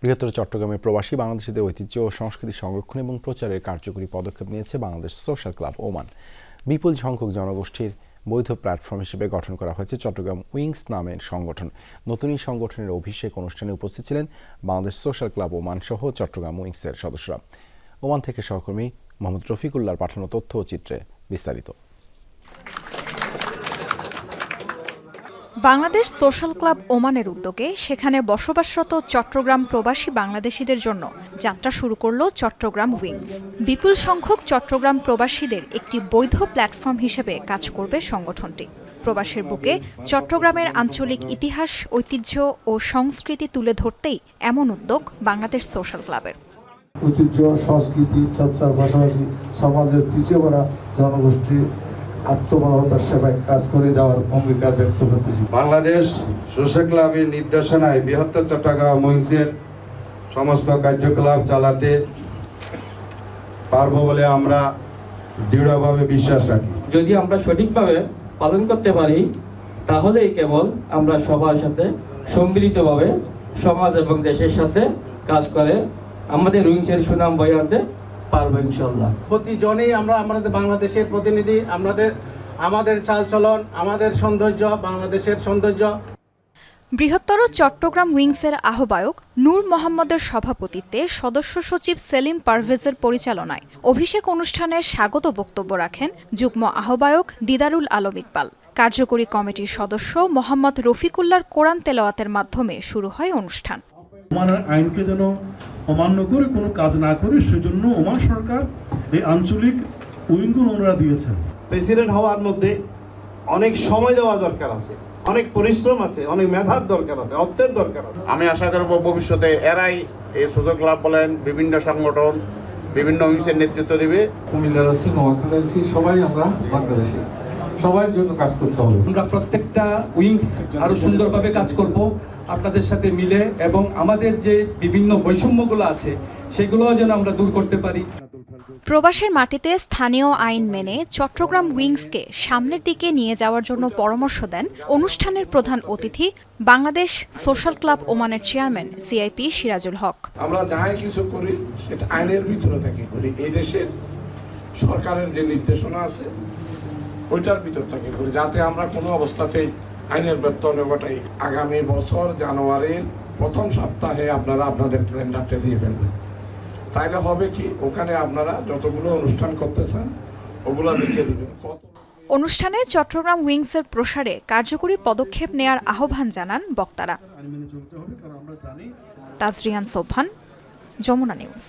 বৃহত্তর চট্টগ্রামে প্রবাসী বাংলাদেশিদের ঐতিহ্য ও সংস্কৃতি সংরক্ষণ এবং প্রচারের কার্যকরী পদক্ষেপ নিয়েছে বাংলাদেশ সোশ্যাল ক্লাব ওমান। বিপুল সংখ্যক জনগোষ্ঠীর বৈধ প্ল্যাটফর্ম হিসেবে গঠন করা হয়েছে চট্টগ্রাম উইংস নামের সংগঠন। নতুন এই সংগঠনের অভিষেক অনুষ্ঠানে উপস্থিত ছিলেন বাংলাদেশ সোশ্যাল ক্লাব ওমান সহ চট্টগ্রাম উইংসের সদস্যরা। ওমান থেকে সহকর্মী মোহাম্মদ রফিকুল্লাহর পাঠানো তথ্য ও চিত্রে বিস্তারিত। বাংলাদেশ সোশ্যাল ক্লাব ওমানের উদ্যোগে সেখানে বসবাসরত চট্টগ্রাম প্রবাসী বাংলাদেশিদের জন্য যাত্রা শুরু করল চট্টগ্রাম উইংস। বিপুল সংখ্যক চট্টগ্রাম প্রবাসীদের একটি বৈধ প্ল্যাটফর্ম হিসেবে কাজ করবে সংগঠনটি। প্রবাসের বুকে চট্টগ্রামের আঞ্চলিক ইতিহাস, ঐতিহ্য ও সংস্কৃতি তুলে ধরতেই এমন উদ্যোগ বাংলাদেশ সোশ্যাল ক্লাবের। ঐতিহ্য, সংস্কৃতি, চর্চার পাশাপাশি সমাজের পিছিয়ে পড়া জনগোষ্ঠী আত্মমানবতার সেবায় কাজ করে যাওয়ার অঙ্গীকার ব্যক্ত করতেছি। বাংলাদেশ সোশ্যাল ক্লাবের নির্দেশনায় বৃহত্তর চট্টগ্রাম উইংসের সমস্ত কার্যকলাপ চালাতে পারব বলে আমরা দৃঢ়ভাবে বিশ্বাস রাখি। যদি আমরা সঠিকভাবে পালন করতে পারি তাহলেই কেবল আমরা সবার সাথে সম্মিলিতভাবে সমাজ এবং দেশের সাথে কাজ করে আমাদের উইংসের সুনাম বয়ে আনতে পারব ইনশাল্লাহ প্রতিজনেই আমরা আমাদের বাংলাদেশের প্রতিনিধি আমাদের আমাদের চালচলন আমাদের সৌন্দর্য বাংলাদেশের সৌন্দর্য। বৃহত্তর চট্টগ্রাম উইংসের আহ্বায়ক নূর মোহাম্মদের সভাপতিত্বে সদস্য সচিব সেলিম পারভেজের পরিচালনায় অভিষেক অনুষ্ঠানে স্বাগত বক্তব্য রাখেন যুগ্ম আহ্বায়ক দিদারুল আলম ইকবাল। কার্যকরী কমিটির সদস্য মোহাম্মদ রফিকুল্লার কোরআন তেলাওয়াতের মাধ্যমে শুরু হয় অনুষ্ঠান। আইনকে যেন অমান্য করে কোনো কাজ না করে সেজন্য ওমান সরকার এই আঞ্চলিক উইঙ্গুল ওনারা দিয়েছেন। প্রেসিডেন্ট হওয়ার মধ্যে অনেক সময় দেওয়া দরকার আছে অনেক পরিশ্রম আছে অনেক মেধার দরকার আছে অর্থের দরকার আছে। আমি আশা করব ভবিষ্যতে এরাই এই সুযোগ লাভ বলেন বিভিন্ন সংগঠন বিভিন্ন উইংসের নেতৃত্ব দেবে। কুমিল্লার আছি নোয়াখালী আছি সবাই আমরা বাংলাদেশি। সবার জন্য কাজ করতে হবে। আমরা প্রত্যেকটা উইংস আরও সুন্দরভাবে কাজ করব আপনাদের সাথে মিলে এবং আমাদের যে বিভিন্ন বৈষম্যগুলো আছে সেগুলো যেন আমরা দূর করতে পারি। প্রবাসের মাটিতে স্থানীয় আইন মেনে চট্টগ্রাম উইংসকে সামনের দিকে নিয়ে যাওয়ার জন্য পরামর্শ দেন অনুষ্ঠানের প্রধান অতিথি বাংলাদেশ সোশ্যাল ক্লাব ওমানের চেয়ারম্যান সিআইপি সিরাজুল হক। আমরা যাই কিছু করি সেটা আইনের ভিতরে থেকে করি। এই দেশের সরকারের যে নির্দেশনা আছে ওইটার ভিতর থেকে করি যাতে আমরা কোনো অবস্থাতেই আইনের ব্যত্যয় ঘটাই আগামী বছর জানুয়ারির প্রথম সপ্তাহে আপনারা আপনাদের ক্যালেন্ডারটা দিয়ে ফেলবেন। তাইলে হবে কি ওখানে আপনারা যতগুলো অনুষ্ঠান করতেছেন ওগুলো লিখে দিবেন। কত অনুষ্ঠানে চট্টগ্রাম উইংসের প্রসারে কার্যকরী পদক্ষেপ নেয়ার আহ্বান জানান বক্তারা। তাজরিয়ান সোবহান যমুনা নিউজ।